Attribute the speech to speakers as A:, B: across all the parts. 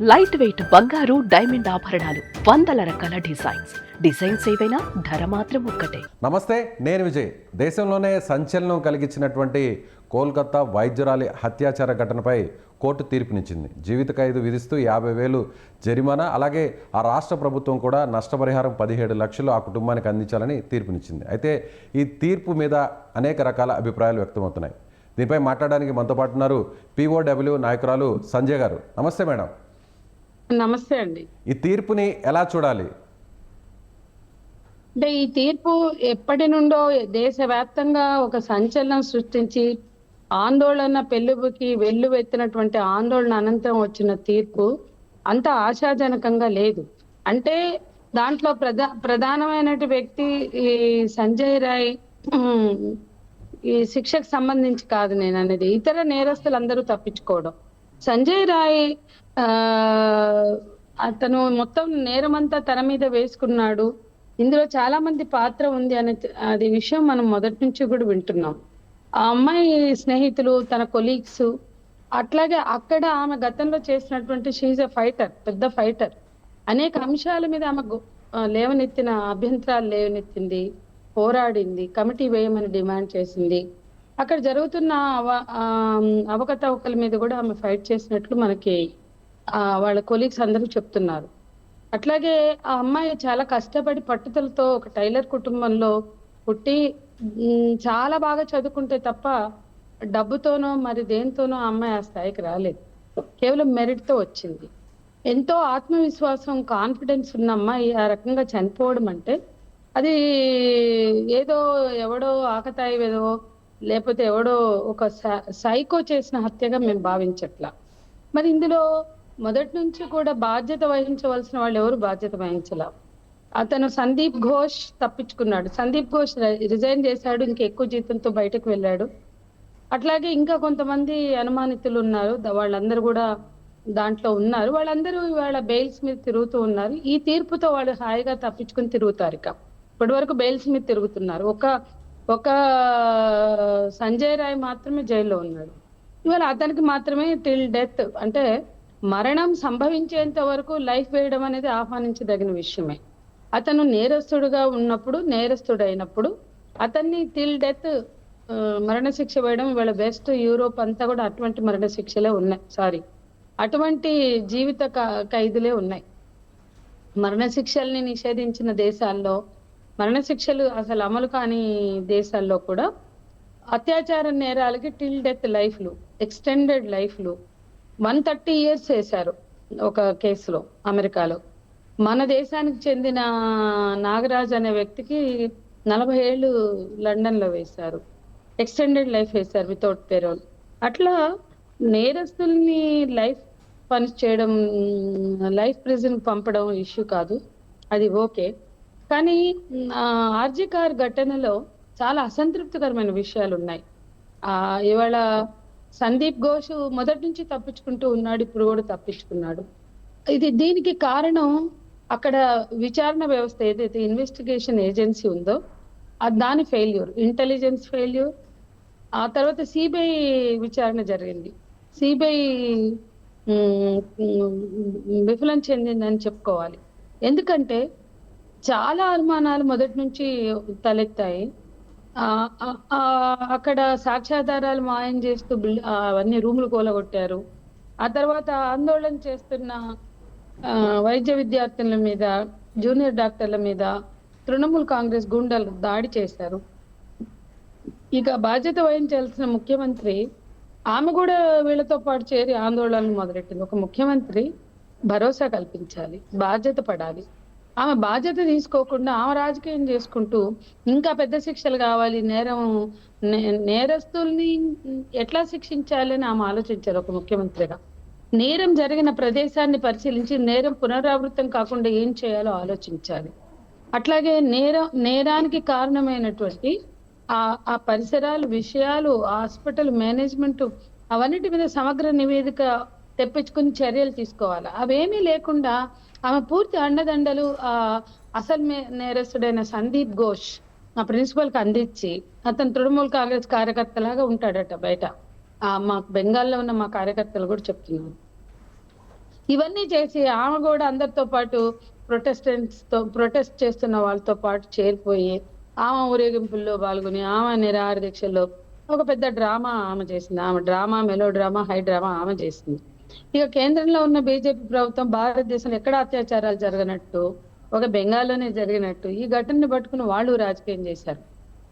A: Light weight బంగారు diamond ఆభరణాలు వందల రకాల డిజైన్స్ డిజైన్స్ ఏవైనా ధర మాత్రం ఒక్కటే.
B: నమస్తే నేను విజయ్. దేశంలోనే సంచలనం కలిగించినటువంటి కోల్కతా వైద్యురాలి హత్యాచార ఘటనపై కోర్టు తీర్పునిచ్చింది. జీవిత ఖైదు విధిస్తూ యాభై వేలు జరిమానా అలాగే ఆ రాష్ట్ర ప్రభుత్వం కూడా నష్టపరిహారం పదిహేడు లక్షలు ఆ కుటుంబానికి అందించాలని తీర్పునిచ్చింది. అయితే ఈ తీర్పు మీద అనేక రకాల అభిప్రాయాలు వ్యక్తమవుతున్నాయి. దీనిపై మాట్లాడడానికి మనతో పాటున్నారు పీఓడబ్ల్యూ నాయకురాలు సంజయ్ గారు. నమస్తే మేడం.
C: నమస్తే అండి.
B: ఈ తీర్పుని ఎలా చూడాలి?
C: అంటే ఈ తీర్పు ఎప్పటి నుండో దేశవ్యాప్తంగా ఒక సంచలనం సృష్టించి ఆందోళన పెళ్ళుబుకి వెల్లువెత్తినటువంటి ఆందోళన అనంతరం వచ్చిన తీర్పు అంత ఆశాజనకంగా లేదు. అంటే దాంట్లో ప్రధా ప్రధానమైన వ్యక్తి ఈ సంజయ్ రాయ్ ఈ శిక్షకు సంబంధించి కాదు నేను అనేది ఇతర నేరస్తులు అందరూ తప్పించుకోవడం. సంజయ్ రాయ్ ఆ అతను మొత్తం నేరమంతా తన మీద వేసుకున్నాడు. ఇందులో చాలా మంది పాత్ర ఉంది అనే అది విషయం మనం మొదటి నుంచి కూడా వింటున్నాం. ఆ అమ్మాయి స్నేహితులు తన కొలీగ్స్ అట్లాగే అక్కడ ఆమె గతంలో చేసినటువంటి షీఈ్ ఎ ఫైటర్ పెద్ద ఫైటర్ అనేక అంశాల మీద ఆమె లేవనెత్తిన అభ్యంతరాలు లేవనెత్తింది పోరాడింది కమిటీ వేయమని డిమాండ్ చేసింది. అక్కడ జరుగుతున్న అవ ఆ, అవకతవకల మీద కూడా ఆమె ఫైట్ చేసినట్లు మనకి వాళ్ళ కొలీగ్స్ అందరూ చెప్తున్నారు. అట్లాగే ఆ అమ్మాయి చాలా కష్టపడి పట్టుదలతో ఒక టైలర్ కుటుంబంలో పుట్టి చాలా బాగా చదువుకుంటే తప్ప డబ్బుతోనో మరి దేనితోనో ఆ అమ్మాయి ఆ స్థాయికి రాలేదు. కేవలం మెరిట్తో వచ్చింది. ఎంతో ఆత్మవిశ్వాసం కాన్ఫిడెన్స్ ఉన్న అమ్మాయి ఆ రకంగా చనిపోవడం అంటే అది ఏదో ఎవడో ఆకతాయి ఏదో లేకపోతే ఎవడో ఒక సై- సైకో చేసిన హత్యగా మేము భావించట్లా. మరి ఇందులో మొదటి నుంచి కూడా బాధ్యత వహించవలసిన వాళ్ళు ఎవరు బాధ్యత వహించలా? అతను సందీప్ ఘోష్ తప్పించుకున్నాడు. సందీప్ ఘోష్ రిజైన్ చేశాడు ఇంకా ఎక్కువ జీతంతో బయటకు వెళ్ళాడు. అట్లాగే ఇంకా కొంతమంది అనుమానితులు ఉన్నారు. వాళ్ళందరూ కూడా దాంట్లో ఉన్నారు. వాళ్ళందరూ వాళ్ళ బెయిల్స్ మీద తిరుగుతూ ఉన్నారు. ఈ తీర్పుతో వాళ్ళు హాయిగా తప్పించుకుని తిరుగుతారు ఇక ఇప్పటి వరకు బెయిల్స్ మీద తిరుగుతున్నారు. ఒక ఒక సంజయ్ రాయ్ మాత్రమే జైల్లో ఉన్నాడు. ఇవాళ అతనికి మాత్రమే టిల్ డెత్ అంటే మరణం సంభవించేంత వరకు లైఫ్ వేయడం అనేది ఆహ్వానించదగిన విషయమే. అతను నేరస్తుడుగా ఉన్నప్పుడు నేరస్తుడైనప్పుడు అయినప్పుడు అతన్ని టిల్ డెత్ మరణశిక్ష వేయడం ఇవాళ వెస్ట్ యూరోప్ అంతా కూడా అటువంటి మరణశిక్షలే ఉన్నాయి. సారీ అటువంటి జీవిత ఖైదులే ఉన్నాయి. మరణశిక్షల్ని నిషేధించిన దేశాల్లో మరణశిక్షలు అసలు అమలు కాని దేశాల్లో కూడా అత్యాచార నేరాలకి టిల్ డెత్ లైఫ్లు ఎక్స్టెండెడ్ లైఫ్లు వన్ థర్టీ ఇయర్స్ చేశారు ఒక కేసులో అమెరికాలో. మన దేశానికి చెందిన నాగరాజ్ అనే వ్యక్తికి నలభై ఏళ్ళు లండన్లో వేశారు. ఎక్స్టెండెడ్ లైఫ్ వేశారు వితౌట్ పెరోల్. అట్లా నేరస్తుల్ని లైఫ్ పని చేయడం లైఫ్ ప్రిజన్ పంపడం ఇష్యూ కాదు. అది ఓకే. కానీ ఆర్జీ కార్ ఘటనలో చాలా అసంతృప్తికరమైన విషయాలు ఉన్నాయి ఆ ఇవాళ సందీప్ ఘోష్ మొదటి నుంచి తప్పించుకుంటూ ఉన్నాడు ఇప్పుడు కూడా తప్పించుకున్నాడు. ఇది దీనికి కారణం అక్కడ విచారణ వ్యవస్థ ఏదైతే ఇన్వెస్టిగేషన్ ఏజెన్సీ ఉందో అది దాని ఫెయిల్యూర్ ఇంటెలిజెన్స్ ఫెయిల్యూర్ ఆ తర్వాత సిబిఐ విచారణ జరిగింది. సిబిఐ విఫలం చెందిందని చెప్పుకోవాలి. ఎందుకంటే చాలా అనుమానాలు మొదటి నుంచి తలెత్తాయి. ఆ, ఆ, అక్కడ సాక్ష్యాధారాలు మాయం చేస్తూ బిల్- అవన్నీ రూములు కూలగొట్టారు. ఆ తర్వాత ఆందోళన చేస్తున్న ఆ, వైద్య విద్యార్థుల మీద జూనియర్ డాక్టర్ల మీద తృణమూల్ కాంగ్రెస్ గుండాలు దాడి చేశారు. ఇక బాధ్యత వహించాల్సిన ముఖ్యమంత్రి ఆమె కూడా వీళ్ళతో పాటు చేరి ఆందోళనలు మొదలెట్టింది. ఒక ముఖ్యమంత్రి భరోసా కల్పించాలి బాధ్యత పడాలి. ఆమె బాధ్యత తీసుకోకుండా ఆమె రాజకీయం చేసుకుంటూ ఇంకా పెద్ద శిక్షలు కావాలి నేరం నేరస్తుల్ని ఎట్లా శిక్షించాలని ఆమె ఆలోచించారు ఒక ముఖ్యమంత్రిగా. నేరం జరిగిన ప్రదేశాన్ని పరిశీలించి నేరం పునరావృతం కాకుండా ఏం చేయాలో ఆలోచించాలి. అట్లాగే నేరం నేరానికి కారణమైనటువంటి ఆ ఆ పరిసరాలు విషయాలు హాస్పిటల్ మేనేజ్మెంట్ అవన్నిటి మీద సమగ్ర నివేదిక తెప్పించుకుని చర్యలు తీసుకోవాలి. అవేమీ లేకుండా ఆమె పూర్తి అండదండలు ఆ అసలు నేరస్తుడైన సందీప్ ఘోష్ ఆ ప్రిన్సిపల్కి అందించి అతను తృణమూల్ కాంగ్రెస్ కార్యకర్తలాగా ఉంటాడట బయట. ఆ మా బెంగాల్లో ఉన్న మా కార్యకర్తలు కూడా చెప్తున్నారు. ఇవన్నీ చేసి ఆమె కూడా అందరితో పాటు ప్రొటెస్టెంట్స్తో ప్రొటెస్ట్ చేస్తున్న వాళ్ళతో పాటు చేరిపోయి ఆమె ఊరేగింపుల్లో పాల్గొని ఆమె నిరాహార దీక్షల్లో ఒక పెద్ద డ్రామా ఆమె చేసింది. ఆమె drama melodrama high drama ఆమె చేసింది. ఇక కేంద్రంలో ఉన్న బీజేపీ ప్రభుత్వం భారతదేశంలో ఎక్కడ అత్యాచారాలు జరగనట్టు ఒక బెంగాల్లోనే జరిగినట్టు ఈ ఘటనను పట్టుకుని వాళ్ళు రాజకీయం చేశారు.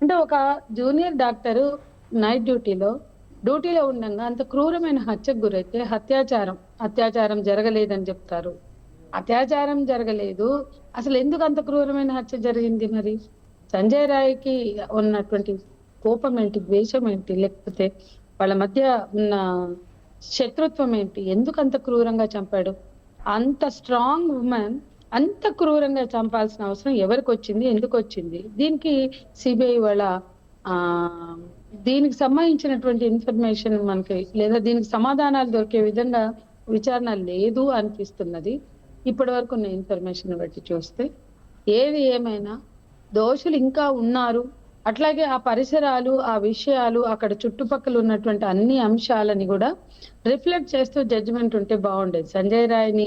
C: అంటే ఒక జూనియర్ డాక్టర్ నైట్ డ్యూటీలో డ్యూటీలో ఉండగా అంత క్రూరమైన హత్యకు గురైతే అత్యాచారం అత్యాచారం జరగలేదని చెప్తారు. అత్యాచారం జరగలేదు. అసలు ఎందుకు అంత క్రూరమైన హత్య జరిగింది మరి? సంజయ్ రాయ్కి ఉన్నటువంటి కోపం ఏంటి ద్వేషం ఏంటి? లేకపోతే వాళ్ళ మధ్య ఉన్న శత్రుత్వం ఏంటి ఎందుకు అంత క్రూరంగా చంపాడు? అంత స్ట్రాంగ్ ఉమెన్ అంత క్రూరంగా చంపాల్సిన అవసరం ఎవరికి వచ్చింది ఎందుకు వచ్చింది దీనికి సిబిఐ వాళ్ళ ఆ దీనికి సంబంధించినటువంటి ఇన్ఫర్మేషన్ మనకి లేదా దీనికి సమాధానాలు దొరికే విధంగా విచారణ లేదు అనిపిస్తున్నది. ఇప్పటి వరకు ఉన్న ఇన్ఫర్మేషన్ బట్టి చూస్తే ఏది ఏమైనా దోషులు ఇంకా ఉన్నారు. అట్లాగే ఆ పరిసరాలు ఆ విషయాలు అక్కడ చుట్టుపక్కల ఉన్నటువంటి అన్ని అంశాలని కూడా రిఫ్లెక్ట్ చేస్తూ జడ్జిమెంట్ ఉంటే బాగుండేది సంజయ్ రాయ్ని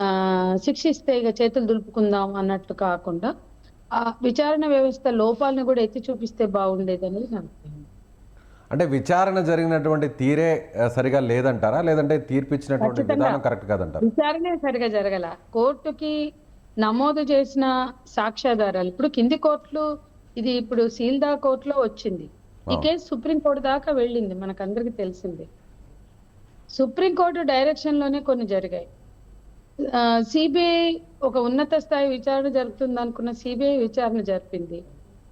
C: ఆ శిక్షిస్తే ఇక చేతులు దులుపుకుందాం అన్నట్లు కాకుండా ఆ విచారణ వ్యవస్థ లోపాలను కూడా ఎత్తి చూపిస్తే బాగుండేది అనేది నా.
B: అంటే విచారణ జరిగినటువంటి తీరే సరిగా లేదంటారా లేదంటే తీర్పు ఇచ్చినటువంటి
C: ఖచ్చితంగా.
B: విధానం కరెక్ట్ కాదంటారా
C: విచారణే సరిగా జరగల కోర్టుకి నమోదు చేసిన సాక్ష్యాధారాలు ఇప్పుడు కింది కోర్టులు ఇది ఇప్పుడు సీల్దా కోర్టులో వచ్చింది. ఈ. కేసు సుప్రీం కోర్టు దాకా వెళ్ళింది మనకందరికి తెలిసిందే. సుప్రీం కోర్టు డైరెక్షన్లోనే కొన్ని జరిగాయి. సిబిఐ ఒక ఉన్నత స్థాయి విచారణ జరుపుతుంది అనుకున్న సిబిఐ విచారణ జరిపింది.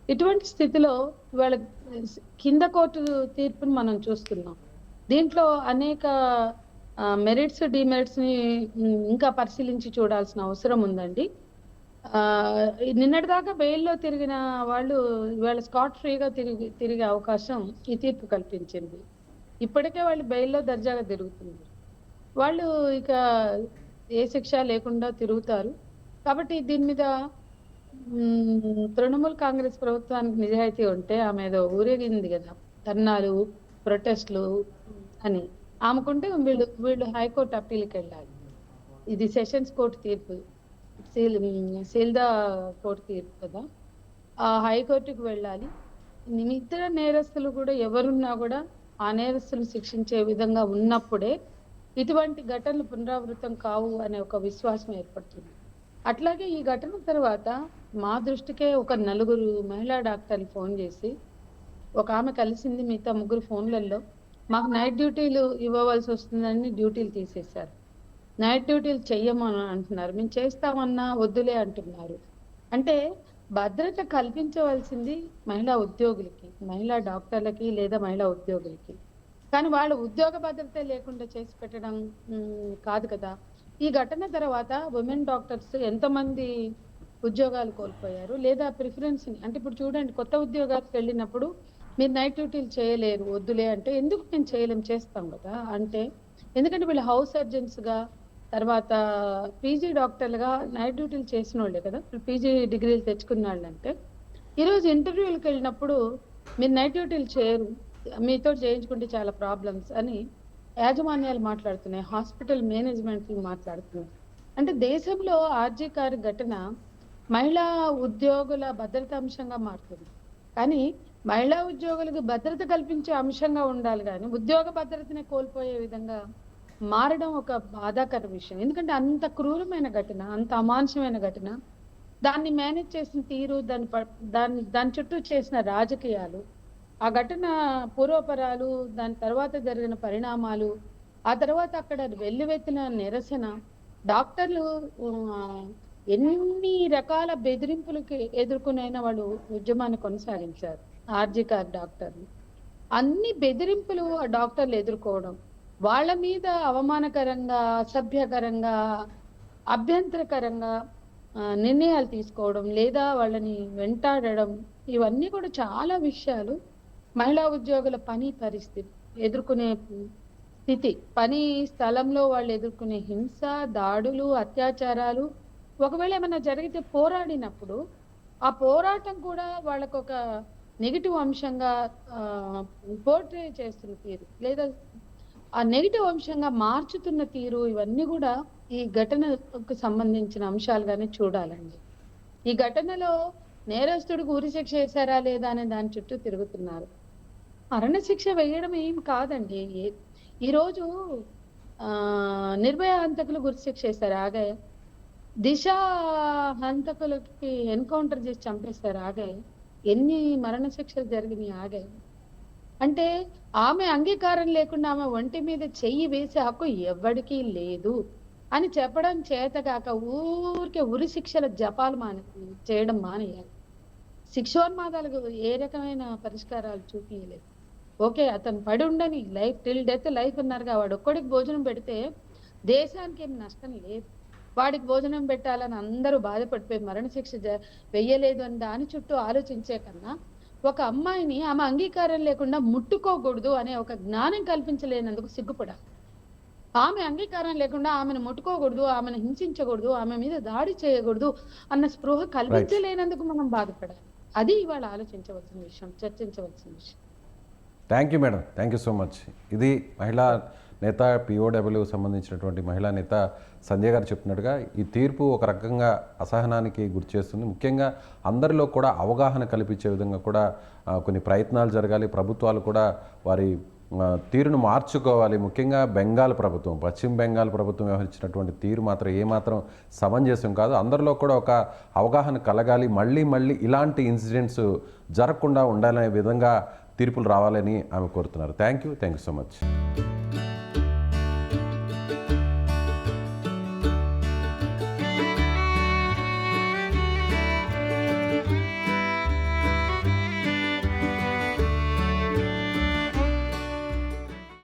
C: ఇటువంటి స్థితిలో వాళ్ళ కింద కోర్టు తీర్పుని మనం చూస్తున్నాం. దీంట్లో అనేక మెరిట్స్ డిమెరిట్స్ని ఇంకా పరిశీలించి చూడాల్సిన అవసరం ఉందండి. నిన్నటిదాకా బెయిల్లో తిరిగిన వాళ్ళు ఇవాళ స్కాట్ ఫ్రీగా తిరిగి తిరిగే అవకాశం ఈ తీర్పు కల్పించింది. ఇప్పటికే వాళ్ళు బెయిల్లో దర్జాగా తిరుగుతున్నారు. వాళ్ళు ఇక ఏ శిక్ష లేకుండా తిరుగుతారు. కాబట్టి దీని మీద తృణమూల్ కాంగ్రెస్ ప్రభుత్వానికి నిజాయితీ ఉంటే ఆమె ఏదో ఊరేగింది కదా ధర్నాలు ప్రొటెస్ట్లు అని. ఆమెకుంటే వీళ్ళు వీళ్ళు హైకోర్టు అప్పీల్కి వెళ్ళాలి ఇది సెషన్స్ కోర్టు తీర్పు. సీల్ సీల్దా కోర్టు తీర్పు కదా? ఆ హైకోర్టుకు వెళ్ళాలి. ఇతర నేరస్తులు కూడా ఎవరున్నా కూడా ఆ నేరస్తులు శిక్షించే విధంగా ఉన్నప్పుడే ఇటువంటి ఘటనలు పునరావృతం కావు అనే ఒక విశ్వాసం ఏర్పడుతుంది. అట్లాగే ఈ ఘటన తర్వాత మా దృష్టికే ఒక నలుగురు మహిళా డాక్టర్లు ఫోన్ చేసి ఒక ఆమె కలిసింది మిగతా ముగ్గురు ఫోన్లలో మాకు నైట్ డ్యూటీలు ఇవ్వవలసి వస్తుందని డ్యూటీలు తీసేశారు. నైట్ డ్యూటీలు చెయ్యమని అంటున్నారు. మేము చేస్తామన్నా వద్దులే అంటున్నారు. అంటే భద్రత కల్పించవలసింది మహిళా ఉద్యోగులకి మహిళా డాక్టర్లకి లేదా మహిళా ఉద్యోగులకి. కానీ వాళ్ళు ఉద్యోగ భద్రత లేకుండా చేసి పెట్టడం కాదు కదా. ఈ ఘటన తర్వాత ఉమెన్ డాక్టర్స్ ఎంతమంది ఉద్యోగాలు కోల్పోయారు లేదా ప్రిఫరెన్స్ అంటే ఇప్పుడు చూడండి కొత్త ఉద్యోగాలకు వెళ్ళినప్పుడు మీరు నైట్ డ్యూటీలు చేయలేరు వద్దులే అంటే ఎందుకు మేము చేయలేం? చేస్తాం కదా. అంటే ఎందుకంటే వీళ్ళు హౌస్ సర్జన్స్గా తర్వాత పీజీ డాక్టర్లుగా నైట్ డ్యూటీలు చేసిన వాళ్ళే కదా పీజీ డిగ్రీలు తెచ్చుకున్న వాళ్ళు అంటే ఈరోజు ఇంటర్వ్యూలకు వెళ్ళినప్పుడు మీరు నైట్ డ్యూటీలు చేయరు మీతో చేయించుకుంటే చాలా ప్రాబ్లమ్స్ అని యాజమాన్యాలు మాట్లాడుతున్నాయి హాస్పిటల్ మేనేజ్మెంట్లు మాట్లాడుతున్నాయి. అంటే దేశంలో ఆర్జీకారి ఘటన మహిళా ఉద్యోగుల భద్రత అంశంగా మారుతుంది. కానీ మహిళా ఉద్యోగులకు భద్రత కల్పించే అంశంగా ఉండాలి కానీ ఉద్యోగ భద్రతనే కోల్పోయే విధంగా మారడం ఒక బాధాకర విషయం. ఎందుకంటే అంత క్రూరమైన ఘటన అంత అమానుషమైన ఘటన దాన్ని మేనేజ్ చేసిన తీరు దాని దాన్ని దాని దాని చుట్టూ చేసిన రాజకీయాలు ఆ ఘటన పూర్వపరాలు దాని తర్వాత జరిగిన పరిణామాలు ఆ తర్వాత అక్కడ వెల్లువెత్తిన నిరసన డాక్టర్లు ఎన్ని రకాల బెదిరింపులకి ఎదుర్కొనైనా వాళ్ళు ఉద్యమాన్ని కొనసాగించారు. ఆర్జికార్ డాక్టర్లు. అన్ని బెదిరింపులు ఆ డాక్టర్లు ఎదుర్కోవడం. వాళ్ళ మీద అవమానకరంగా అసభ్యకరంగా అభ్యంతరకరంగా ఆ, నిర్ణయాలు తీసుకోవడం లేదా వాళ్ళని వెంటాడడం ఇవన్నీ కూడా చాలా విషయాలు మహిళా ఉద్యోగుల పని పరిస్థితి ఎదుర్కొనే స్థితి. పని స్థలంలో వాళ్ళు ఎదుర్కొనే హింస దాడులు అత్యాచారాలు ఒకవేళ ఏమైనా జరిగితే పోరాడినప్పుడు ఆ పోరాటం కూడా వాళ్ళకు ఒక నెగిటివ్ అంశంగా పోర్ట్రే చేస్తున్న తీరు. లేదా ఆ నెగిటివ్ అంశంగా మార్చుతున్న తీరు ఇవన్నీ కూడా ఈ ఘటనకు సంబంధించిన అంశాలుగానే చూడాలండి. ఈ ఘటనలో నేరస్తుడికి ఉరిశిక్ష వేశారా లేదా అనే దాని చుట్టూ తిరుగుతున్నారు. మరణశిక్ష వేయడం ఏం కాదండి. ఈరోజు నిర్భయ హంతకులు గురిశిక్ష వేశారు. ఆగే దిశ హంతకులకి ఎన్కౌంటర్ చేసి చంపేశారు. ఆగే ఎన్ని మరణశిక్షలు జరిగినాయి. ఆగే అంటే ఆమె అంగీకారం లేకుండా ఆమె ఒంటి మీద చెయ్యి వేసే హక్కు ఎవ్వడికి లేదు అని చెప్పడం చేతగాక ఊరికే ఉరి శిక్షల జపాలు మాని చేయడం మానేయాలి. శిక్షోన్మాదాలకు ఏ రకమైన పరిష్కారాలు చూపించలేదు ఓకే అతను పడి ఉండని లైఫ్ టిల్ డెత్ లైఫ్ ఉన్నారుగా వాడు ఒక్కడికి భోజనం పెడితే దేశానికి ఏం నష్టం లేదు. వాడికి భోజనం పెట్టాలని అందరూ బాధపడిపోయి మరణశిక్ష జ- వెయ్యలేదు అని దాని చుట్టూ ఆలోచించే కన్నా ఒక అమ్మాయిని ఆమె అంగీకారం లేకుండా ముట్టుకోకూడదు అనే ఒక జ్ఞానం కల్పించలేనందుకు సిగ్గుపడాలి. ఆమె అంగీకారం లేకుండా ఆమెను ముట్టుకోకూడదు ఆమెను హింసించకూడదు ఆమె మీద దాడి చేయకూడదు అన్న స్పృహ కల్పించలేనందుకు మనం బాధపడాలి. అది ఇవాళ ఆలోచించవలసిన విషయం చర్చించవలసిన విషయం.
B: Thank you madam thank you so much ఇది మహిళా నేత పిఓడబ్ల్యూకి సంబంధించినటువంటి మహిళా నేత సంజయ్ గారు చెప్పినట్టుగా ఈ తీర్పు ఒక రకంగా అసహనానికి గురి చేస్తుంది. ముఖ్యంగా అందరిలో కూడా అవగాహన కల్పించే విధంగా కూడా కొన్ని ప్రయత్నాలు జరగాలి. ప్రభుత్వాలు కూడా వారి తీరును మార్చుకోవాలి. ముఖ్యంగా బెంగాల్ ప్రభుత్వం పశ్చిమ బెంగాల్ ప్రభుత్వం వ్యవహరించినటువంటి తీరు మాత్రం ఏమాత్రం సమంజసం కాదు. అందరిలో కూడా ఒక అవగాహన కలగాలి. మళ్ళీ మళ్ళీ ఇలాంటి ఇన్సిడెంట్స్ జరగకుండా ఉండాలనే విధంగా తీర్పులు రావాలని ఆమె కోరుతున్నారు. Thank you. Thank you so much.